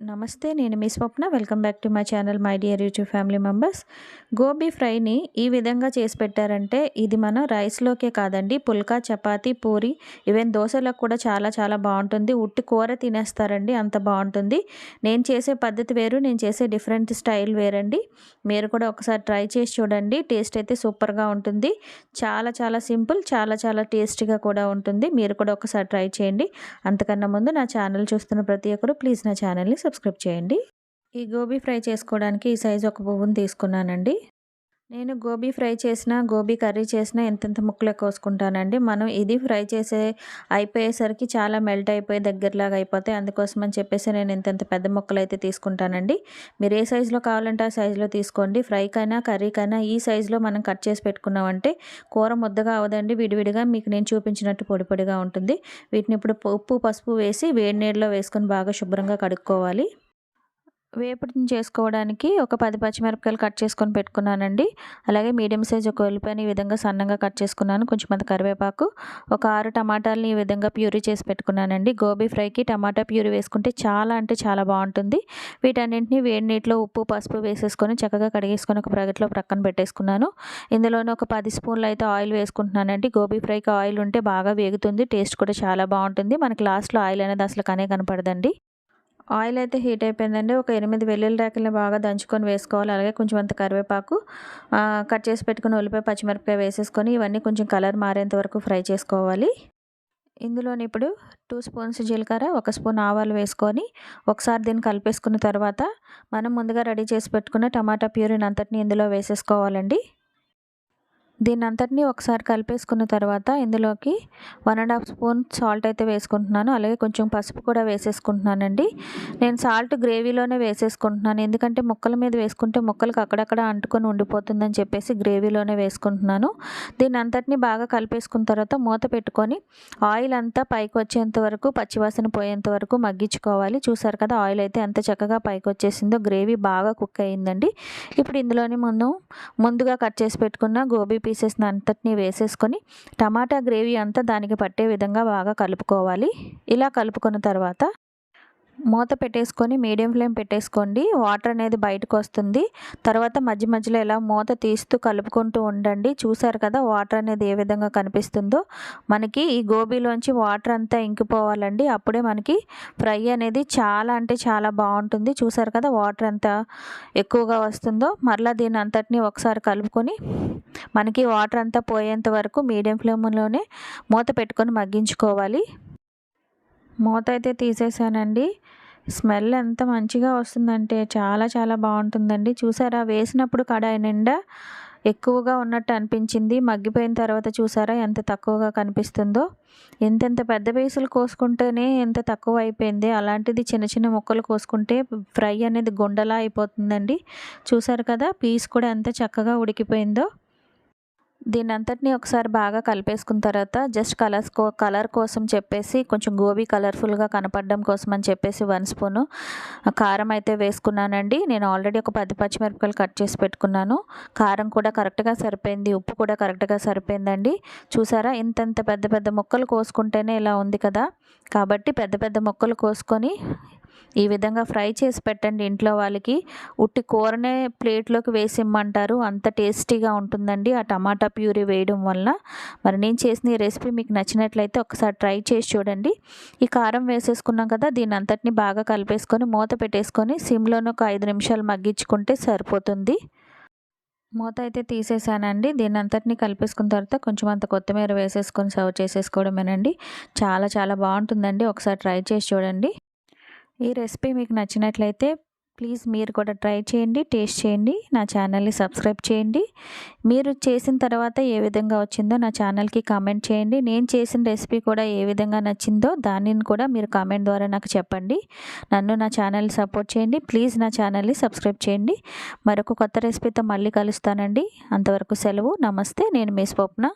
నమస్తే నేను మీ Swapna. Welcome back to my channel my dear YouTube family members. Gobi ఫ్రైని ఈ విధంగా చేసి పెట్టారంటే ఇది మనం రైస్లోకే కాదండి పుల్కా చపాతీ పూరి ఈవెన్ దోశలకు కూడా చాలా చాలా బాగుంటుంది. ఉట్టి కూర తినేస్తారండి అంత బాగుంటుంది. నేను చేసే పద్ధతి వేరు నేను చేసే డిఫరెంట్ స్టైల్ వేరండి. మీరు కూడా ఒకసారి ట్రై చేసి చూడండి టేస్ట్ అయితే సూపర్గా ఉంటుంది. చాలా చాలా సింపుల్ చాలా చాలా టేస్టీగా కూడా ఉంటుంది. మీరు కూడా ఒకసారి ట్రై చేయండి. అంతకన్నా ముందు నా ఛానల్ చూస్తున్న ప్రతి ఒక్కరు ప్లీజ్ నా ఛానల్ని సబ్స్క్రైబ్ చేయండి. ఈ గోబీ ఫ్రై చేసుకోవడానికి ఈ సైజు ఒక పువ్వును తీసుకున్నానండి. నేను గోబీ ఫ్రై చేసిన గోబీ కర్రీ చేసిన ఎంతెంత ముక్కలు కోసుకుంటానండి? మనం ఇది ఫ్రై చేసే అయిపోయేసరికి చాలా మెల్ట్ అయిపోయి దగ్గరలాగా అయిపోతాయి. అందుకోసం అని చెప్పేసి నేను ఇంతంత పెద్ద ముక్కలు అయితే తీసుకుంటానండి. మీరు ఏ సైజులో కావాలంటే ఆ సైజులో తీసుకోండి. ఫ్రైకైనా కర్రీకైనా ఈ సైజులో మనం కట్ చేసి పెట్టుకున్నామంటే కూర ముద్దగా అవదండి. విడివిడిగా మీకు నేను చూపించినట్టు పొడి పొడిగా ఉంటుంది. వీటిని ఇప్పుడు ఉప్పు పసుపు వేసి వేడి నీళ్ళలో వేసుకొని బాగా శుభ్రంగా కడుక్కోవాలి. వేపుడు చేసుకోవడానికి ఒక పది పచ్చిమిరపకాయలు కట్ చేసుకొని పెట్టుకున్నానండి. అలాగే మీడియం సైజ్ ఒక ఉల్లిపాయని ఈ విధంగా సన్నగా కట్ చేసుకున్నాను. కొంచెం అంత కరివేపాకు ఒక ఆరు టమాటాలని ఈ విధంగా ప్యూరీ చేసి పెట్టుకున్నానండి. గోబీ ఫ్రైకి టమాటా ప్యూరీ వేసుకుంటే చాలా అంటే చాలా బాగుంటుంది. వీటన్నింటినీ వేడి నీటిలో ఉప్పు పసుపు వేసేసుకొని చక్కగా కడిగేసుకొని ఒక ప్రగతిలో ప్రక్కన పెట్టేసుకున్నాను. ఇందులోనే ఒక పది స్పూన్లు అయితే ఆయిల్ వేసుకుంటున్నానండి. గోబీ ఫ్రైకి ఆయిల్ ఉంటే బాగా వేగుతుంది టేస్ట్ కూడా చాలా బాగుంటుంది. మనకి లాస్ట్లో ఆయిల్ అనేది అసలు కనే కనపడదండి. ఆయిల్ అయితే హీట్ అయిపోయిందండి. ఒక ఎనిమిది వెల్లుల్లి రేకల్ని బాగా దంచుకొని వేసుకోవాలి. అలాగే కొంచెం అంత కరివేపాకు కట్ చేసి పెట్టుకుని ఉల్లిపాయ పచ్చిమిరపకాయ వేసేసుకొని ఇవన్నీ కొంచెం కలర్ మారేంత వరకు ఫ్రై చేసుకోవాలి. ఇందులోని ఇప్పుడు టూ స్పూన్స్ జీలకర్ర ఒక స్పూన్ ఆవాలు వేసుకొని ఒకసారి దీన్ని కలిపేసుకున్న తర్వాత మనం ముందుగా రెడీ చేసి పెట్టుకున్న టమాటా ప్యూరిన్ అంతటిని ఇందులో వేసేసుకోవాలండి. దీని అంతటినీ ఒకసారి కలిపేసుకున్న తర్వాత ఇందులోకి one and half spoon salt అయితే వేసుకుంటున్నాను. అలాగే కొంచెం పసుపు కూడా వేసేసుకుంటున్నానండి. నేను సాల్ట్ గ్రేవీలోనే వేసేసుకుంటున్నాను. ఎందుకంటే ముక్కల మీద వేసుకుంటే ముక్కలకు అక్కడక్కడ అంటుకొని ఉండిపోతుందని చెప్పేసి గ్రేవీలోనే వేసుకుంటున్నాను. దీని అంతటినీ బాగా కలిపేసుకున్న తర్వాత మూత పెట్టుకొని ఆయిల్ అంతా పైకి వచ్చేంత వరకు పచ్చివాసన పోయేంత వరకు మగ్గించుకోవాలి. చూసారు కదా ఆయిల్ అయితే ఎంత చక్కగా పైకి వచ్చేసిందో గ్రేవీ బాగా కుక్ అయ్యిందండి. ఇప్పుడు ఇందులోనే ముందు ముందుగా కట్ చేసి పెట్టుకున్న గోబీ పీసెస్ అంతటినీ వేసేసుకొని టమాటా గ్రేవీ అంతా దానికి పట్టే విధంగా బాగా కలుపుకోవాలి. ఇలా కలుపుకున్న తర్వాత మూత పెట్టేసుకొని మీడియం ఫ్లేమ్ పెట్టేసుకోండి. వాటర్ అనేది బయటకు వస్తుంది. తర్వాత మధ్య మధ్యలో ఇలా మూత తీస్తూ కలుపుకుంటూ ఉండండి. చూసారు కదా వాటర్ అనేది ఏ విధంగా కనిపిస్తుందో. మనకి ఈ గోబీలోంచి వాటర్ అంతా ఇంకిపోవాలండి. అప్పుడే మనకి ఫ్రై అనేది చాలా అంటే చాలా బాగుంటుంది. చూసారు కదా వాటర్ అంతా ఎక్కువగా వస్తుందో. మరలా దీన్ని అంతటినీ ఒకసారి కలుపుకొని మనకి వాటర్ అంతా పోయేంత వరకు మీడియం ఫ్లేమ్లోనే మూత పెట్టుకొని మగ్గించుకోవాలి. మూత అయితే తీసేసానండి. స్మెల్ ఎంత మంచిగా వస్తుందంటే చాలా చాలా బాగుంటుందండి. చూసారా? వేసినప్పుడు కడాయి నిండా ఎక్కువగా ఉన్నట్టు అనిపించింది. మగ్గిపోయిన తర్వాత చూసారా ఎంత తక్కువగా కనిపిస్తుందో. ఎంతెంత పెద్ద పీసులు కోసుకుంటేనే ఎంత తక్కువ అయిపోయింది. అలాంటిది చిన్న చిన్న ముక్కలు కోసుకుంటే ఫ్రై అనేది గుండలా అయిపోతుందండి. చూసారు కదా? పీస్ కూడా ఎంత చక్కగా ఉడికిపోయిందో. దీని అంతటిని ఒకసారి బాగా కలిపేసుకున్న తర్వాత జస్ట్ కలర్స్ కో కలర్ కోసం చెప్పేసి కొంచెం గోబీ కలర్ఫుల్గా కనపడడం కోసం అని చెప్పేసి వన్ స్పూను కారం అయితే వేసుకున్నానండి. నేను ఆల్రెడీ ఒక పది పచ్చిమిరపకాయలు కట్ చేసి పెట్టుకున్నాను. కారం కూడా కరెక్ట్గా సరిపోయింది. ఉప్పు కూడా కరెక్ట్గా సరిపోయిందండి. చూసారా? ఇంతంత పెద్ద పెద్ద ముక్కలు కోసుకుంటేనే ఇలా ఉంది కదా? కాబట్టి పెద్ద పెద్ద ముక్కలు కోసుకొని ఈ విధంగా ఫ్రై చేసి పెట్టండి ఇంట్లో వాళ్ళకి. ఉట్టి కూరనే ప్లేట్లోకి వేసి ఇమ్మంటారు అంత టేస్టీగా ఉంటుందండి ఆ టమాటా ప్యూరీ వేయడం వల్ల. మరి నేను చేసిన ఈ రెసిపీ మీకు నచ్చినట్లయితే ఒకసారి ట్రై చేసి చూడండి. ఈ కారం వేసేసుకున్నాం కదా దీని అంతటిని బాగా కలిపేసుకొని మూత పెట్టేసుకొని సిమ్లోనే ఒక ఐదు నిమిషాలు మగ్గించుకుంటే సరిపోతుంది. మూత అయితే తీసేసానండి. దీని అంతటిని కలిపేసుకున్న తర్వాత కొంచెం అంత కొత్తిమీర వేసేసుకొని సర్వ్ చేసేసుకోవడమేనండి. చాలా చాలా బాగుంటుందండి. ఒకసారి ట్రై చేసి చూడండి. ఈ రెసిపీ మీకు నచ్చినట్లయితే ప్లీజ్ మీరు కూడా ట్రై చేయండి టేస్ట్ చేయండి నా ఛానల్ని సబ్స్క్రైబ్ చేయండి. మీరు చేసిన తర్వాత ఏ విధంగా వచ్చిందో నా ఛానల్కి కామెంట్ చేయండి. నేను చేసిన రెసిపీ కూడా ఏ విధంగా నచ్చిందో దానిని కూడా మీరు కామెంట్ ద్వారా నాకు చెప్పండి. నన్ను నా ఛానల్ని సపోర్ట్ చేయండి. ప్లీజ్ నా ఛానల్ని సబ్స్క్రైబ్ చేయండి. మరొక కొత్త రెసిపీతో మళ్ళీ కలుస్తానండి. అంతవరకు సెలవు. నమస్తే. నేను మీ స్వప్న.